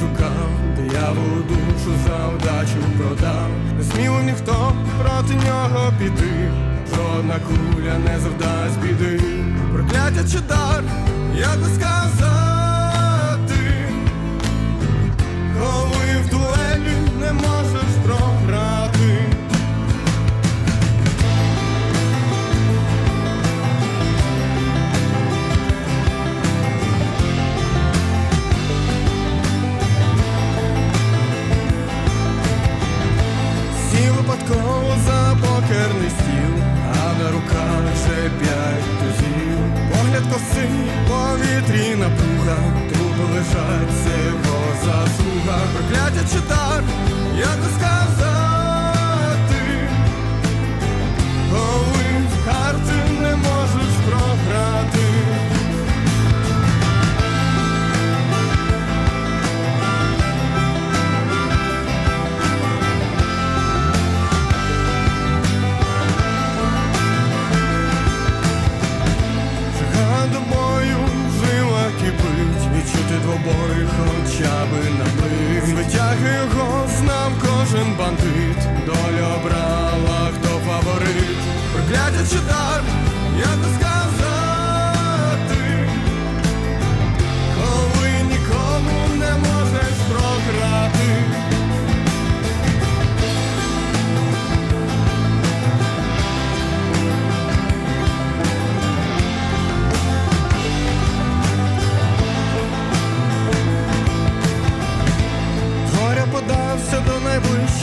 шукав, дияволу душу за удачу продав. Не смів ніхто проти нього піти, жодна куля не завдасть біди. Прокляття чи дар, як би сказати, Погляд коси повітрі напруга, трупи лежать, це його заслуга. Прокляття читар, як би його знав кожен бандит,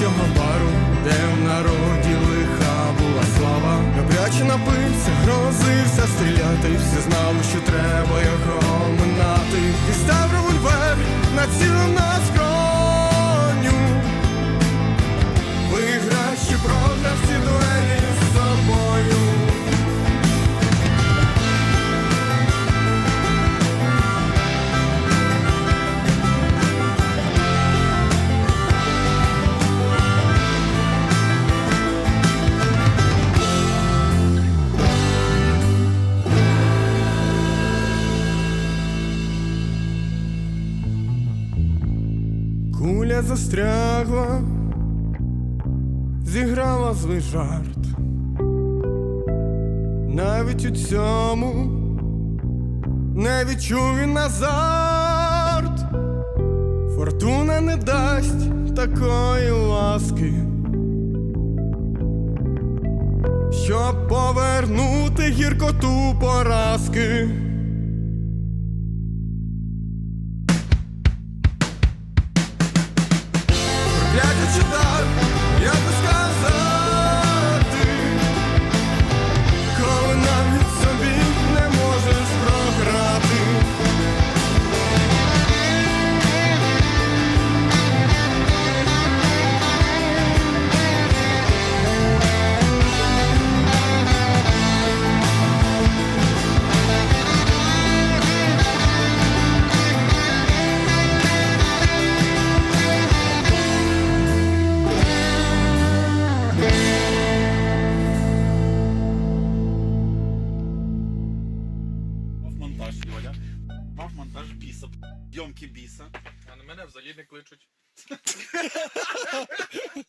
найближчого бару, де в народі лиха була слава. Добряче напився, грозився стріляти. Всі знали, що треба Куля застрягла, зіграла злий жарт. Навіть у цьому не відчув він азарт. Фортуна не дасть такої ласки, щоб повернути гіркоту поразки. Монтаж, Йоля. Мав монтаж біса. Йомки біса. А на мене взагалі не кличуть.